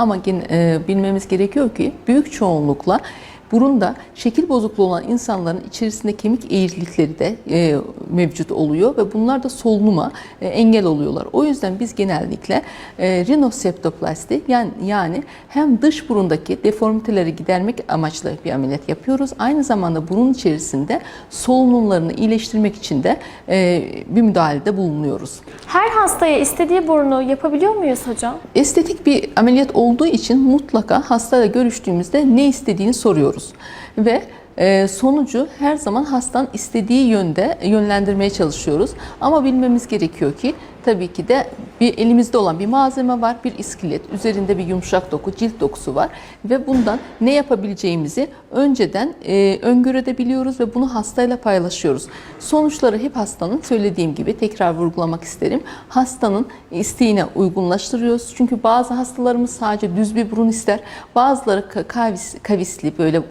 ama e, bilmemiz gerekiyor ki büyük çoğunlukla burunda şekil bozukluğu olan insanların içerisinde kemik eğrilikleri de e, mevcut oluyor ve bunlar da solunuma e, engel oluyorlar. O yüzden biz genellikle e, rinoseptoplasti yani, yani hem dış burundaki deformiteleri gidermek amaçlı bir ameliyat yapıyoruz. Aynı zamanda burun içerisinde solunumlarını iyileştirmek için de e, bir müdahalede bulunuyoruz. Her hastaya istediği burnu yapabiliyor muyuz hocam? Estetik bir ameliyat olduğu için mutlaka hastayla görüştüğümüzde ne istediğini soruyoruz. Ve e, sonucu her zaman hastanın istediği yönde yönlendirmeye çalışıyoruz. Ama bilmemiz gerekiyor ki tabii ki de bir elimizde olan bir malzeme var, bir iskelet, üzerinde bir yumuşak doku, cilt dokusu var ve bundan ne yapabileceğimizi önceden e, öngörebiliyoruz ve bunu hastayla paylaşıyoruz. Sonuçları hep hastanın söylediğim gibi tekrar vurgulamak isterim. Hastanın isteğine uygunlaştırıyoruz. Çünkü bazı hastalarımız sadece düz bir burun ister. Bazıları ka- kavis, kavisli böyle